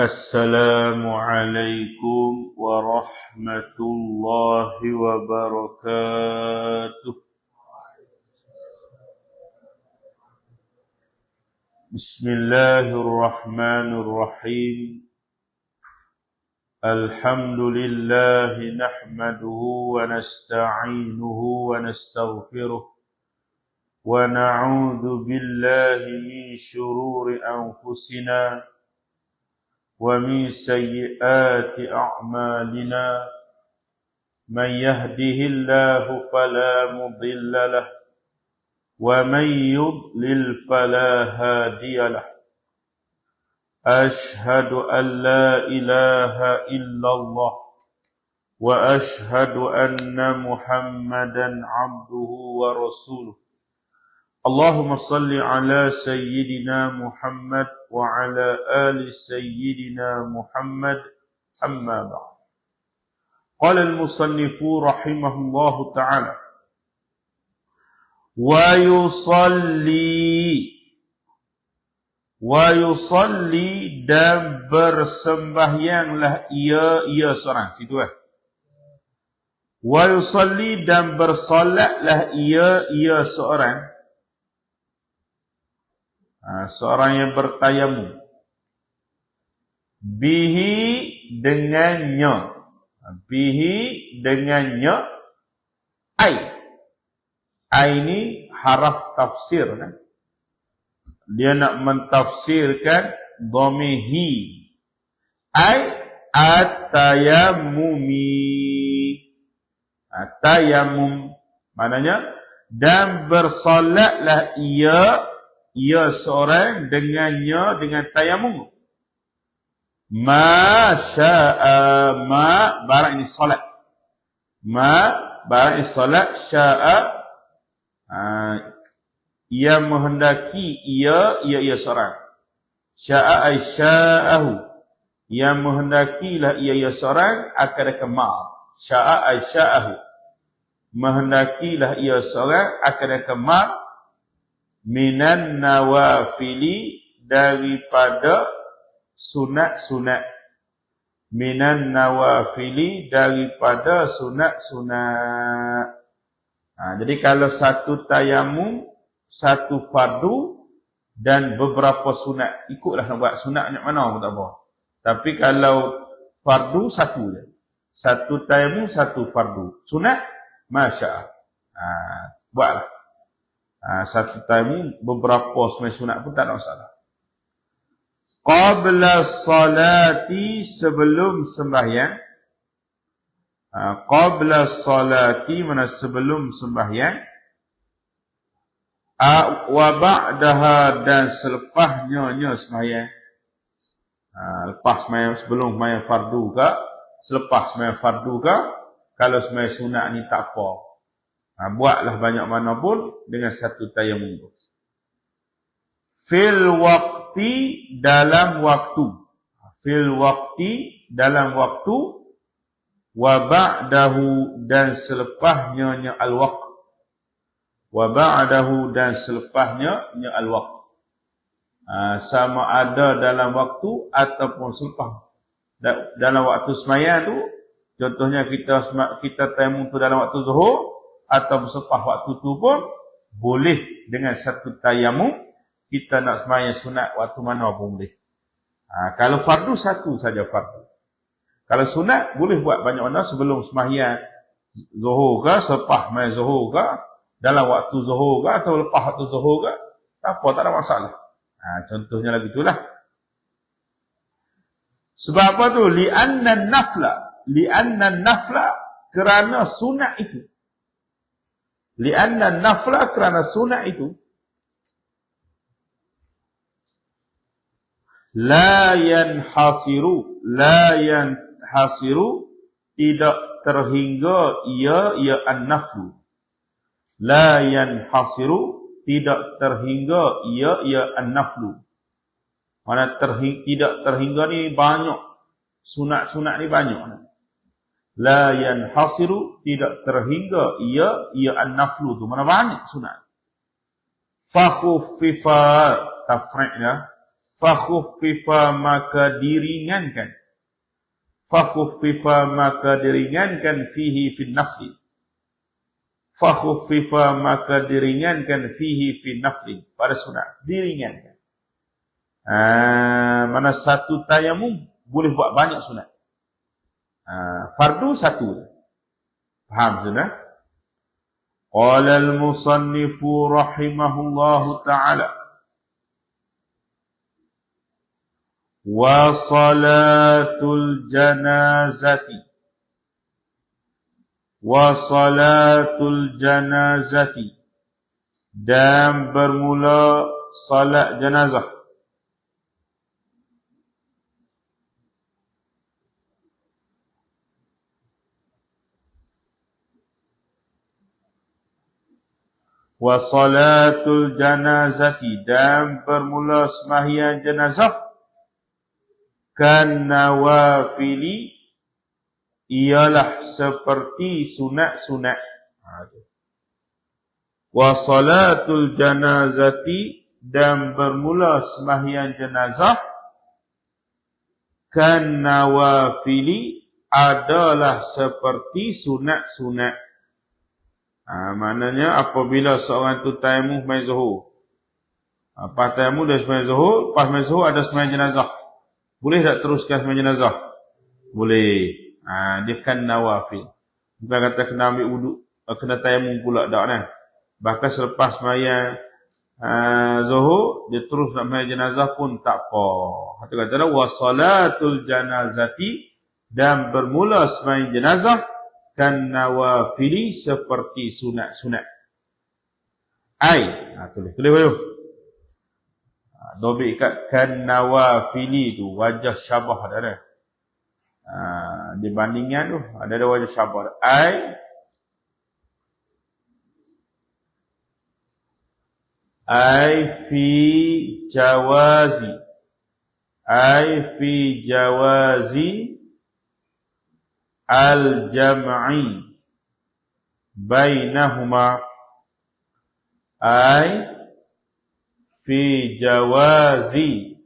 السلام عليكم ورحمة الله وبركاته. بسم الله الرحمن الرحيم. الحمد لله نحمده ونستعينه ونستغفره ونعوذ بالله من شرور أنفسنا ومن سيئات أعمالنا من يهده الله فلا مضل له ومن يضلل فلا هادي له. أشهد أن لا إله إلا الله وأشهد أن محمدا عبده ورسوله. اللهم صل على سيدنا محمد وعلى آل سيدنا محمد. أما بعد. قال المصنف رحمه الله تعالى ويصلي ويصلي dan bersembahyanglah ia ia seorang. Situ eh. Yusalli dan bersolatlah ia ia seorang. Ha, seorang yang bertayamu. Bihi dengannya ha, bihi dengannya ai. Ai ini haraf tafsir kan? Dia nak mentafsirkan dhamihi ai atayamumi atayamum maknanya dan bersolatlah ia ia seorang dengannya dengan tayamum. Ma sya'a ma barang ini solat. Ma barang ini solat sya'a uh, ia menghendaki ia ia ia seorang. Sya'a ay sya'ahu. Ia menghendakilah ia ia seorang akan kemal. Sya'a ay sya'ahu. Menghendakilah ia seorang akan kemal minan nawafili daripada sunat-sunat. Minan nawafili daripada sunat-sunat. Ha, jadi kalau satu tayamum satu fardu dan beberapa sunat ikutlah nak buat sunat nak mana pun tak apa. Tapi kalau fardu satu je. Satu tayamum satu fardu. Sunat masya ha, buatlah Ha, satu time beberapa semai sunat pun tak ada masalah. Qabla salati sebelum sembahyang. Ha, qabla salati mana sebelum sembahyang. Ha, wa ba'daha dan selepasnya nya sembahyang. Ha, lepas sembahyang sebelum sembahyang fardu ke, selepas sembahyang fardu ke, kalau sembahyang sunat ni tak apa. Ha, buatlah banyak mana pun dengan satu tayamum. Fil waktu dalam waktu. Fil waktu dalam waktu. Wa ba'dahu dan selepasnya nya al-waqt. Wa ba'dahu dan selepasnya nya al-waqt. Ha, sama ada dalam waktu ataupun selepas. Dalam waktu semayang tu, contohnya kita kita tayamum tu dalam waktu zuhur, atau bersepah waktu tu pun boleh dengan satu tayamu kita nak semayang sunat waktu mana pun boleh. Ha, kalau fardu satu saja fardu. Kalau sunat boleh buat banyak mana sebelum semayang zuhur ke, sepah main zuhur ke, dalam waktu zuhur ke atau lepas waktu zuhur ke, tak apa, tak ada masalah. Ha, contohnya lagi itulah. Sebab apa tu? Li'anna nafla. Li'anna nafla kerana sunat itu. Lianna nafla kerana sunat itu la yanhasiru la yanhasiru tidak terhingga ia ia an-naflu la yanhasiru tidak terhingga ia ia an-naflu mana terhing, tidak terhingga ni banyak sunat-sunat ni banyak la yanhasiru tidak terhingga ia ia an-naflu tu. Mana banyak sunat. Fa khuffifa tafri'nya fakhuffifa maka diringankan. Fakhuffifa maka diringankan fihi fin nafli fakhuffifa maka diringankan fihi fin nafli pada sunat. Diringankan. Ah, mana satu tayamum boleh buat banyak sunat. Ah, fardu satu. Faham sudah? Qala al-musannif rahimahullahu ta'ala wa salatul janazati wa salatul janazati dan bermula salat jenazah wa salatul janazati dan bermula sembahyang jenazah. Kan nawafili ialah seperti sunat-sunat. Wa salatul janazati dan bermula sembahyang jenazah. Kan nawafili adalah seperti sunat-sunat Ha, maknanya apabila seorang tu tayamum main zuhur. Ha, pas tayamum dah main zuhur, pas main zuhur ada sembahyang jenazah. Boleh tak teruskan sembahyang jenazah? Boleh. Ha, dia kan nawafil. Bukan kata kena ambil wuduk, eh, kena tayamum pula tak kan. Bahkan selepas sembahyang uh, zuhur, dia terus nak sembahyang jenazah pun tak apa. Kata kata wa salatul janazati dan bermula sembahyang jenazah kan nawafili seperti sunat-sunat. Ai, ha, tulis, tulis bayu. Ha, Dobik kat kan nawafili tu, wajah syabah dah ada. Ha, dibandingkan tu, ada ada wajah syabah. Ai, ai fi jawazi. Ai fi jawazi al-jam'i bainahuma ay fi jawazi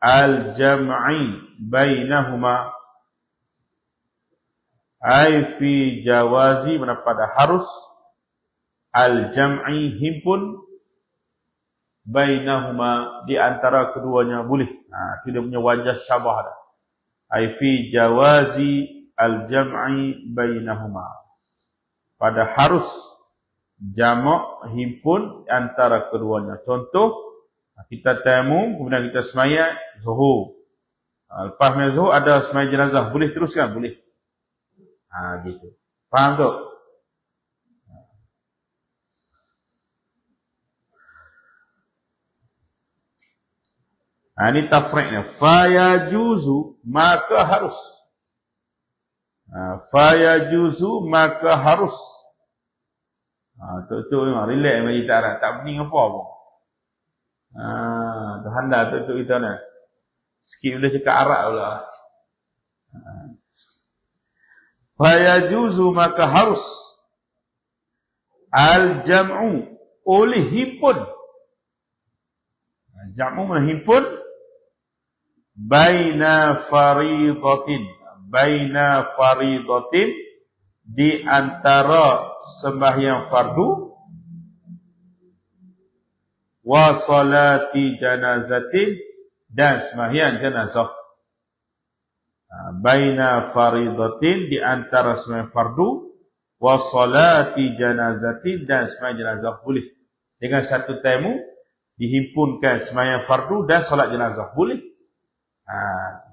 al-jam'i bainahuma ay fi jawazi mana pada harus al-jam'i himpun bainahuma di antara keduanya boleh. Ha, tidak punya wajah syabah ay fi jawazi al-jam'i bainahuma. Pada harus jamak himpun antara keduanya. Contoh, kita temu, kemudian kita semaya zuhur. Lepas semaya zuhur, ada semaya jenazah. Boleh teruskan? Boleh. Ha, gitu. Faham tu? Ha, ini tafriqnya. Fayajuzu, maka harus. Ha, faya juzu maka harus. Ha, tu memang relax bagi tak ada tak pening apa pun. Ha, tu handa tu kita ni. Sikit boleh cakap Arab pula. Ha. faya juzu maka harus. Al jam'u oleh himpun. Ha, jam'u mana himpun? Baina faridatin baina faridatin di antara sembahyang fardu wa salati janazatin dan sembahyang jenazah. Ha, baina faridatin di antara sembahyang fardu wa salati janazatin dan sembahyang jenazah. Boleh. Dengan satu temu dihimpunkan sembahyang fardu dan solat jenazah. Boleh. Ha,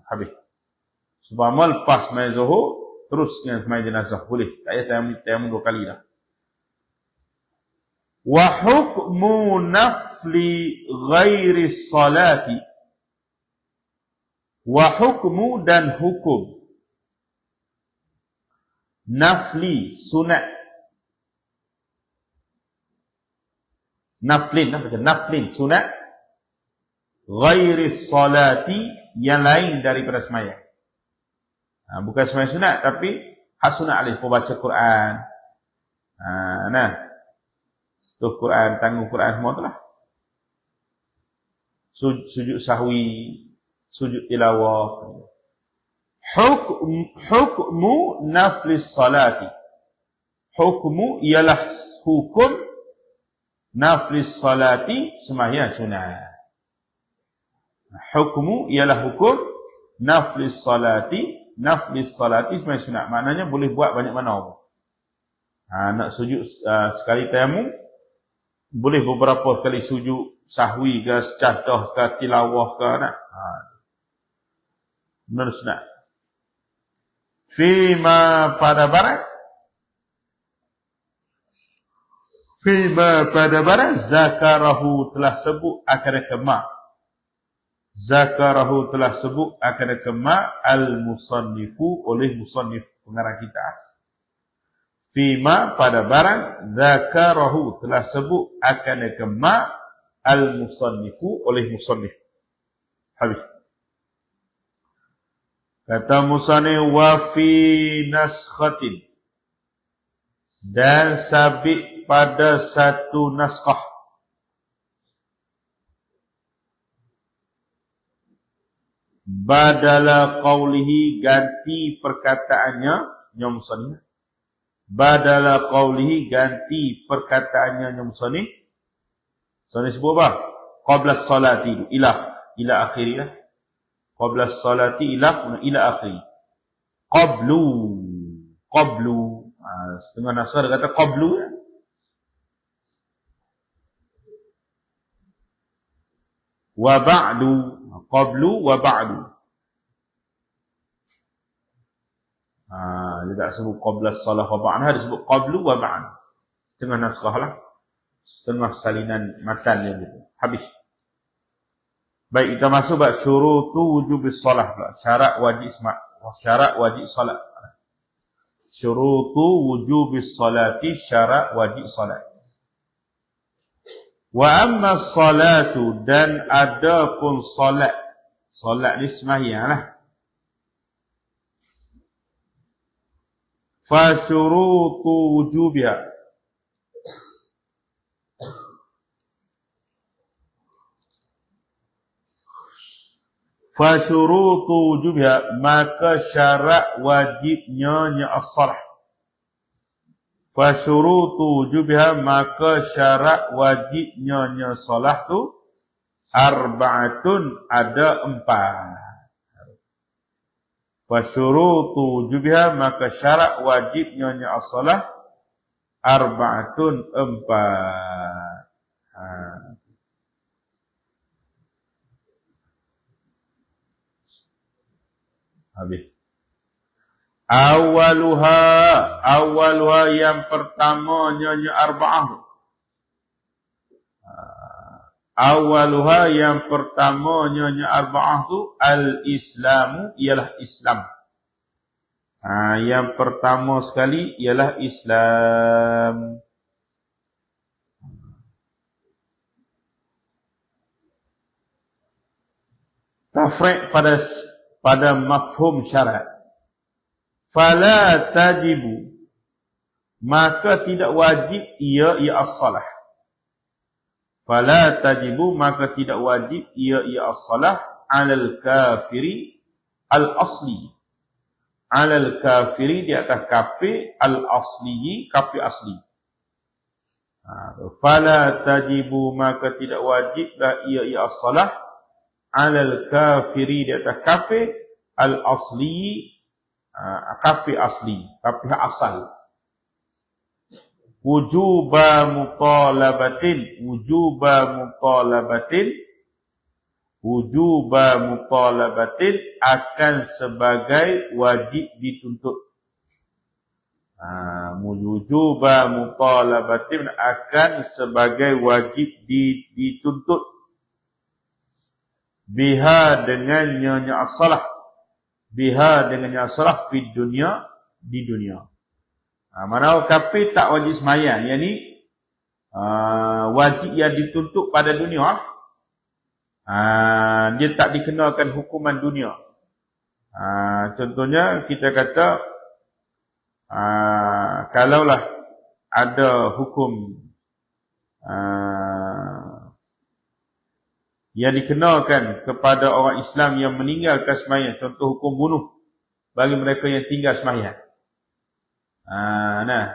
habis Subhanallah lepas main zuhur, terus dengan main jenazah. Boleh. Tak payah tayamum, tayamum dua kali dah. Wa hukmu nafli ghairi salati. Wa hukmu dan hukum. Nafli, sunat. Naflin, apa Naflin, sunat. Ghairi salati, yang lain daripada semayang. Ha, bukan sembahyang sunat tapi hak sunat alih baca Quran. Ha, nah. Setuh Quran, tanggung Quran semua itulah. sujud, sujud sahwi, sujud tilawah. Hukm, hukmu naflis salati. Hukmu ialah hukum naflis salati sembahyang sunat. Hukmu ialah hukum naflis salati, naflis salati sembahyang sunat. Maknanya boleh buat banyak mana. Ha, nak sujud uh, sekali tayamum, boleh beberapa kali sujud sahwi ke secadah ke tilawah ke nak. Ha. Benar sunat. Fima pada barat. Fima pada barat zakarahu telah sebut akan kemak. Zakarahu telah sebut akan kemak al-musannifu oleh musannif pengarang kita. Fima pada barang zakarahu telah sebut akan kema al musannifu oleh musannif. Habis. Kata musannif wa fi naskhatin. Dan sabit pada satu naskah badala qawlihi ganti perkataannya. Nyom musannif badala qawlihi ganti perkataannya. Yang musani musani sebut apa? Qabla salati ila. Ila akhirnya qabla salati ila. Ila akhir qablu. Qablu. Ha, setengah nasar kata qablu ya. wa ba'du qablu wa ba'du Ha, dia tak sebut qabla salah wa ba'na, dia sebut qablu wa ba'na. Setengah naskah lah. Setengah salinan matan yang gitu. Habis. Baik, kita masuk bab syurutu wujub salah pula. Syarat wajib semak. Syarat wajib salat. Syurutu wujub salati syarat wajib salat. Wa amma salatu dan ada pun salat solat ni sembahyang lah. Fasyurutu wujubia. Fasyurutu wujubia. Maka syarat wajibnya ni as-salah. Fasyurutu wujubia. Maka syarat wajibnya ni as-salah tu arba'atun ada empat Fasyurutu wujubiha maka syarat wajibnya nya as-salah arba'atun empat. Ha. Habis. Awaluha, awaluha yang pertamanya nya arba'ah awaluha yang pertama nyonya arba'ah tu al-islamu ialah Islam. Ha, yang pertama sekali ialah Islam. Tafriq pada pada mafhum syarat. Fala tajibu maka tidak wajib ia ia as-salah fala tajibu maka tidak wajib ia ia as-salah 'alal kafiri al-asli. 'alal kafiri di atas kafir al-asli kafir asli. Ha, fala tajibu maka tidak wajib dah ia ia as-salah 'alal kafiri di atas kafir al-asli ha, kafir asli kafir asal wujuba mutalabatin wujuba mutalabatin wujuba mutalabatin akan sebagai wajib dituntut. Ha, wujuba mutalabatin akan sebagai wajib dituntut. Biha dengan nyonya asalah biha dengan nyonya asalah di dunia di dunia Ha, mana kafir tak wajib semayang. Yang ni uh, wajib yang dituntut pada dunia. Uh, dia tak dikenalkan hukuman dunia. Uh, contohnya kita kata uh, kalaulah ada hukum uh, yang dikenakan kepada orang Islam yang meninggalkan sembahyang contoh hukum bunuh bagi mereka yang tinggal sembahyang ha, nah.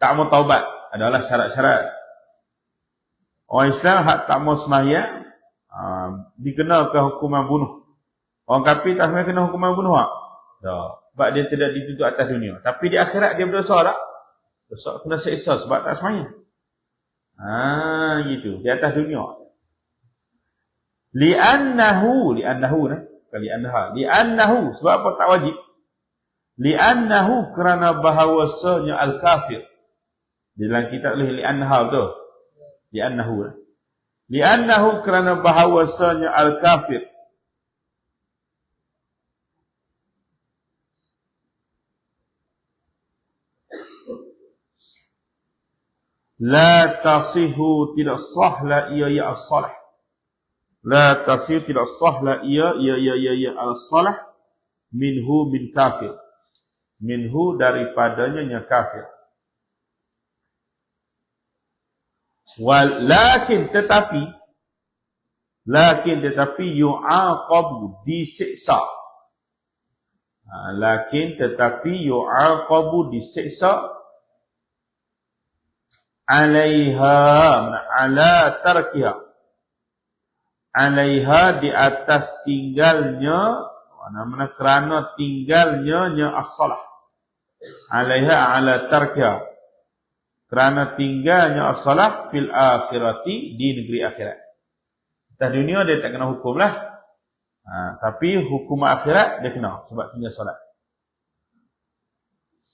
Tak mau taubat adalah syarat-syarat. Orang Islam hak tak mau sembahyang ha, dikenakan hukuman bunuh. Orang kafir tak sembahyang kena hukuman bunuh tak tak. Sebab dia tidak dituntut atas dunia. Tapi di akhirat dia berdosa tak? Dosa kena seksa sebab tak sembahyang. Ha gitu. Di atas dunia. Li'annahu li'annahu nah. Kali annaha li'annahu. Sebab apa? Tak wajib li'annahu kerana bahawasanya al-kafir. Di dalam kitab tulis li'annaha tu. Li'annahu. Li'annahu kerana bahawasanya al-kafir. La tasihu tidak sah la ia ya as-salah. La tasir tidak sah la ia ia ia ia ia al salah minhu min kafir minhu daripadanya nya kafir. Wal lakin tetapi lakin tetapi yu'aqabu disiksa. Ha, lakin tetapi yu'aqabu disiksa. Alaiha ala tarkiha. Alaiha di atas tinggalnya mana mana kerana tinggalnya nya as-salah alaiha ala tarkiha. Kerana tinggalnya as-salah fil akhirati di negeri akhirat. Atas dunia dia tak kena hukum lah. Ha, tapi hukum akhirat dia kena sebab tinggal solat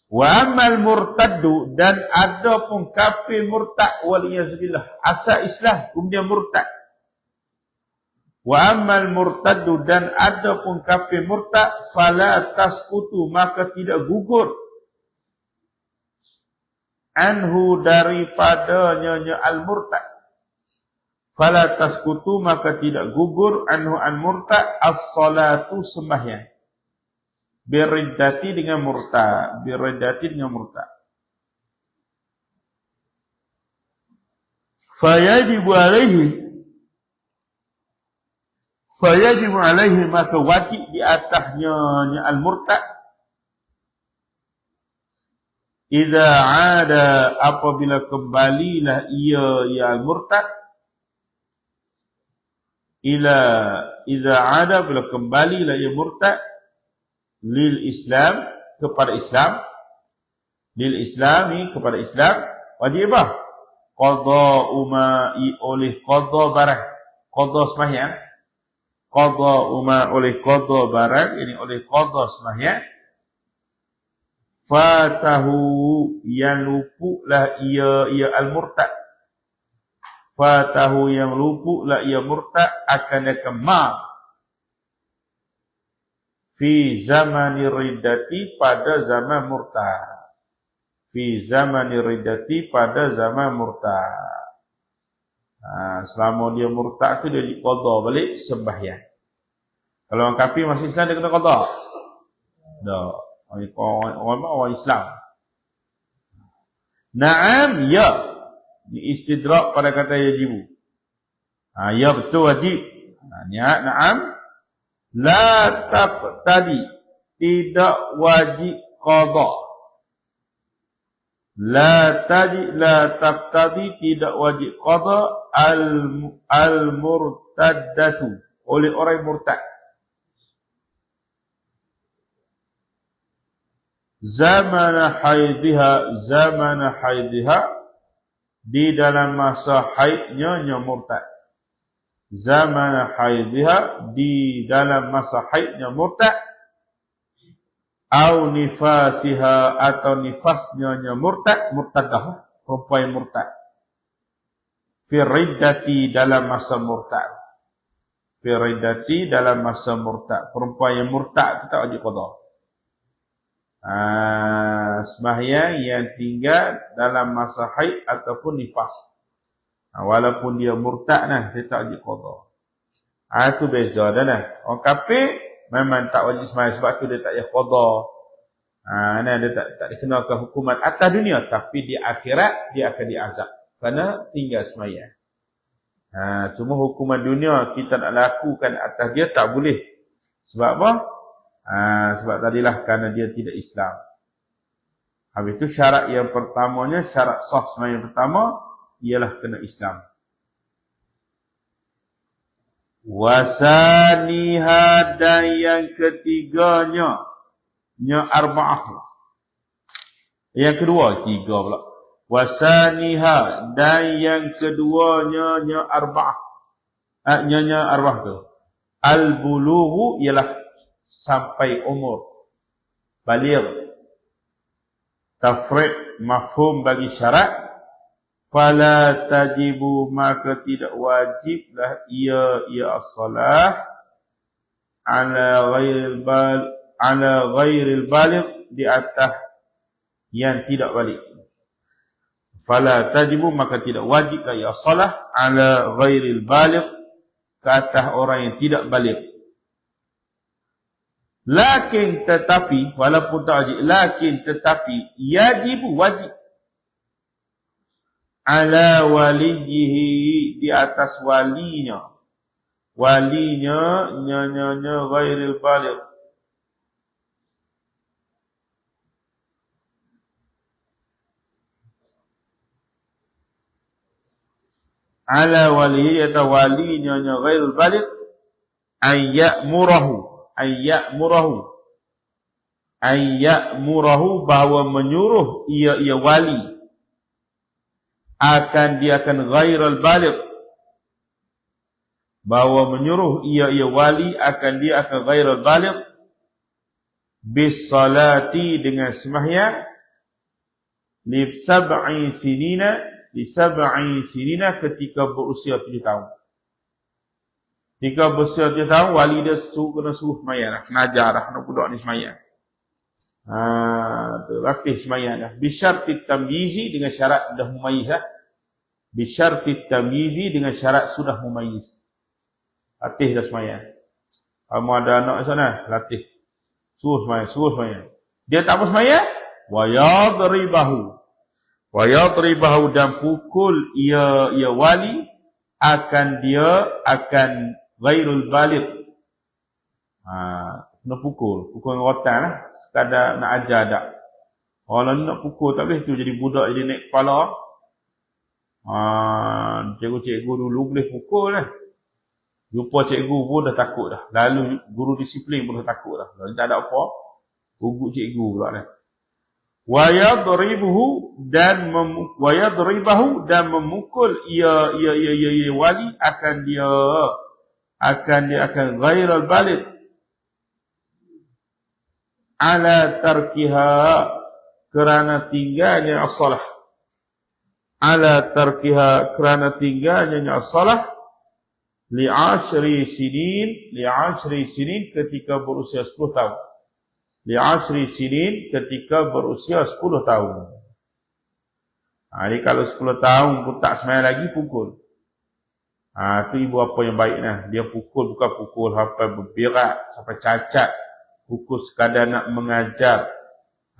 wa amal murtaddu dan ada pun kafir murtad waliyazubillah asal Islam kemudian murtad. Wa amal murtadu dan ada pun kafir murtad fala tasqutu maka tidak gugur anhu daripada nyonya al murtad fala tasqutu maka tidak gugur anhu al murtad as-salatu sembahyang. Biriddati dengan murtad biriddati dengan murtad. Fayajibu alaihi Fayajib alaihi maka wajib di atasnya al-murtad Iza ada apabila kembalilah ia ya al-murtad Ila Iza ada bila kembalilah ia murtad Lil Islam kepada Islam. Lil Islami kepada Islam. Wajib apa? Qadha umai oleh qadha barang. Qadha semahyang qada umma oleh qada barang ini oleh qada sembahyang fatahu yang lupuklah ia ia al murtad fatahu yang lupuklah ia murtad akan kemar fi zaman riddati pada zaman murtad fi zaman riddati pada zaman murtad Ha, selama dia murtad tu dia diqadha balik sembahyang. Kalau orang kafir masih Islam dia kena qadha. Dah. Orang, orang, orang, Islam. Naam ya. Ni istidrak pada kata yajib. Ha, ya betul wajib. Ha, niat naam. La tadi Tidak wajib qadha. La tadi la taqtadi tidak wajib qada al al oleh orang murtad. Zaman haidha zaman haidha di dalam masa haidnya nya murtad. Zaman haidha di dalam masa haidnya murtad. Au nifasiha atau nifasnya nya murtad murtadah perempuan murtad. Fi riddati dalam masa murtad. Fi riddati dalam masa murtad. Perempuan yang murtad kita wajib qada ah sembahyang yang tinggal dalam masa haid ataupun nifas ha, walaupun dia murtad nah dia tak wajib qada ah tu beza dah nah orang kafir memang tak wajib sembahyang sebab tu dia tak payah qada. Ha, nah, dia tak tak dikenakan hukuman atas dunia tapi di akhirat dia akan diazab kerana tinggal sembahyang. Ha, cuma hukuman dunia kita nak lakukan atas dia tak boleh. Sebab apa? Ha, sebab tadilah kerana dia tidak Islam. Habis itu syarat yang pertamanya, syarat sah semayang pertama, ialah kena Islam. Wasaniha dan yang ketiganya, nya arba'ah. Yang kedua, tiga pula. Wasaniha dan yang keduanya nya arba'ah. Ah, nya nya arba'ah tu. Al-bulughu ialah sampai umur. Baligh tafrid mafhum bagi syarat fala tajibu maka tidak wajiblah ia ia as-salah ala ghairil bal ala ghairil baligh di atas yang tidak balik. Fala tajibu maka tidak wajiblah ia as-salah ala ghairil baligh ke atas orang yang tidak balik Lakin tetapi walaupun tak wajib lakin tetapi yajib wajib ala walihi di atas walinya walinya nyanyanya ghairil baligh ala walihi atau walinya ghairil baligh ayyamurahu ayyamurahu ayyamurahu bahawa menyuruh ia ia wali. Akan dia akan ghairal baligh. Bahawa menyuruh ia ia wali akan dia akan ghairal baligh. Bis salati dengan sembahyang. Li sab'i sinina li sab'i sinina ketika berusia 7 tahun Jika berusia dia tahu wali dia suruh kena suruh semayang lah. Kena ajar lah. Nak budak ni semayang. Ha, tu, latih semayang lah. Bisyarti tamyizi dengan syarat dah mumayiz lah. Bisyarti tamyizi dengan syarat sudah mumayiz. Latih dah semayang. Kamu ada anak sana, latih. Suruh semayang, suruh semayang. Dia tak mau semayang? Wayadribahu. Wayadribahu dan pukul ia ia wali akan dia akan ghairul baligh. Ha, kena pukul. Pukul dengan rotan lah. Sekadar nak ajar tak. Orang nak pukul tak boleh tu jadi budak jadi naik kepala. Ha, cikgu-cikgu dulu boleh pukul lah. Jumpa cikgu pun dah takut dah. Lalu guru disiplin pun dah takut dah. Lalu tak ada apa. Gugut cikgu pula dah. Wayadribuhu dan mem, wayadribahu dan memukul ia ia ia ia, ia wali akan dia akan dia akan ghairal balid. Ala tarkiha kerana tinggalnya as-salah. Ala tarkiha kerana tinggalnya as-salah li ashri sinin li ashri sinin ketika berusia 10 tahun. Li ashri sinin ketika berusia 10 tahun. Ha, jadi kalau 10 tahun pun tak semayang lagi, pukul. Ha, tu ibu apa yang baik nah. Dia pukul bukan pukul sampai berberak, sampai cacat. Pukul sekadar nak mengajar.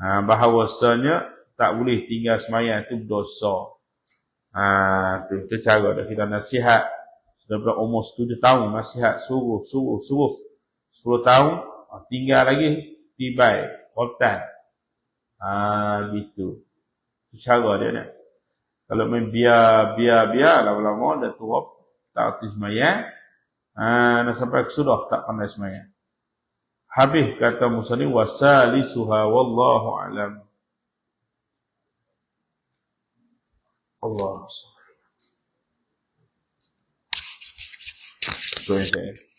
Ha, bahawasanya tak boleh tinggal semayang itu dosa. Ha, tu itu cara dah kita nasihat. Sudah berumur 7 tahun nasihat suruh, suruh, suruh. 10 tahun ha, tinggal lagi tibai, kotan. Ha, gitu. Itu cara dia ni. Kalau main biar, biar, biar, lama-lama dah tua tak arti semayang. Ha, sampai sudah tak pandai semayang. Habis kata Musa ni, wasalisuha wallahu alam. Allah. Itu yang saya.